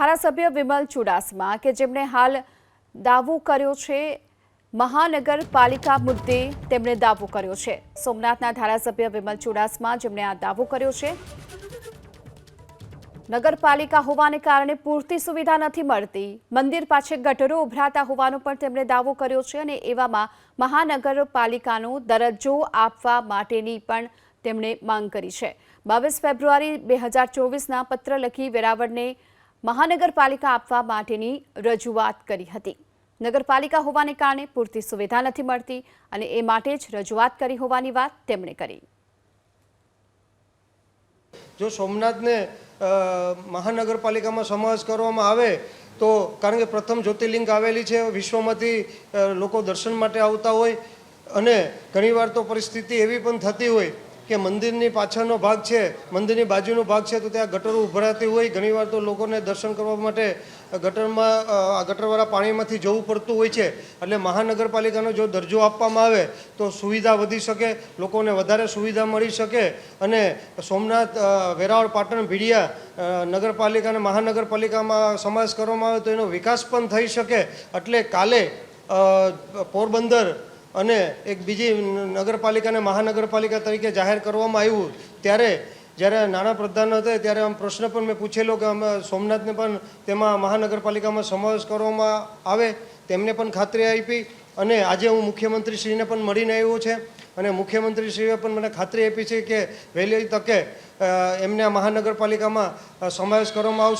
ધારાસભ્ય વિમલ ચુડાસમા કે જેમણે હાલ દાવો કર્યો છે, મહાનગરપાલિકા મુદ્દે તેમણે દાવો કર્યો છે. સોમનાથના ધારાસભ્ય વિમલ ચુડાસમા જેમણે આ દાવો કર્યો છે, નગરપાલિકા હોવાને કારણે પૂરતી સુવિધા નથી મળતી. મંદિર પાસે ગટરો ઉભરાતા હોવાનો પણ તેમણે દાવો કર્યો છે અને એવામાં મહાનગરપાલિકાનો દરજ્જો આપવા માટેની પણ તેમણે માંગ કરી છે. બાવીસ ફેબ્રુઆરી બે હજાર ચોવીસના પત્ર લખી વેરાવળને મહાનગરપાલિકા આપવા માટેની રજૂઆત કરી હતી. નગરપાલિકા હોવાને કારણે પૂરતી સુવિધા નથી મળતી અને એ માટે જ રજૂઆત કરી હોવાની વાત તેમણે કરી. જો સોમનાથને મહાનગરપાલિકામાં સમાવેશ કરવામાં આવે, તો કારણ કે પ્રથમ જ્યોતિર્લિંગ આવેલી છે, વિશ્વમાંથી લોકો દર્શન માટે આવતા હોય અને ઘણીવાર તો પરિસ્થિતિ એવી પણ થતી હોય કે મંદિરની પાછળનો ભાગ છે, મંદિરની બાજુનો ભાગ છે, તો ત્યાં ગટરો ઉભરાતી હોય. ઘણીવાર તો લોકોને દર્શન કરવા માટે ગટરમાં ગટરવાળા પાણીમાંથી જવું પડતું હોય છે. એટલે મહાનગરપાલિકાનો જો દરજ્જો આપવામાં આવે, તો સુવિધા વધી શકે, લોકોને વધારે સુવિધા મળી શકે. અને સોમનાથ વેરાવળ, પાટણ, ભીડિયા નગરપાલિકા અને મહાનગરપાલિકામાં સમાવેશ કરવામાં આવે, તો એનો વિકાસ પણ થઈ શકે. એટલે કાલે પોરબંદર અને એક બીજી નગરપાલિકાને મહાનગરપાલિકા તરીકે જાહેર કરવામાં આવ્યું ત્યારે જ્યારે નાણાં પ્રધાન હતા ત્યારે આમ પ્રશ્ન પણ મેં પૂછેલો કે અમે સોમનાથને પણ તેમાં મહાનગરપાલિકામાં સમાવેશ કરવામાં આવે, તેમને પણ ખાતરી આપી અને આજે હું મુખ્યમંત્રીશ્રીને પણ મળીને આવ્યો છે અને મુખ્યમંત્રીશ્રીએ પણ મને ખાતરી આપી છે કે વહેલી તકે એમને મહાનગરપાલિકામાં સમાવેશ કરવામાં આવશે.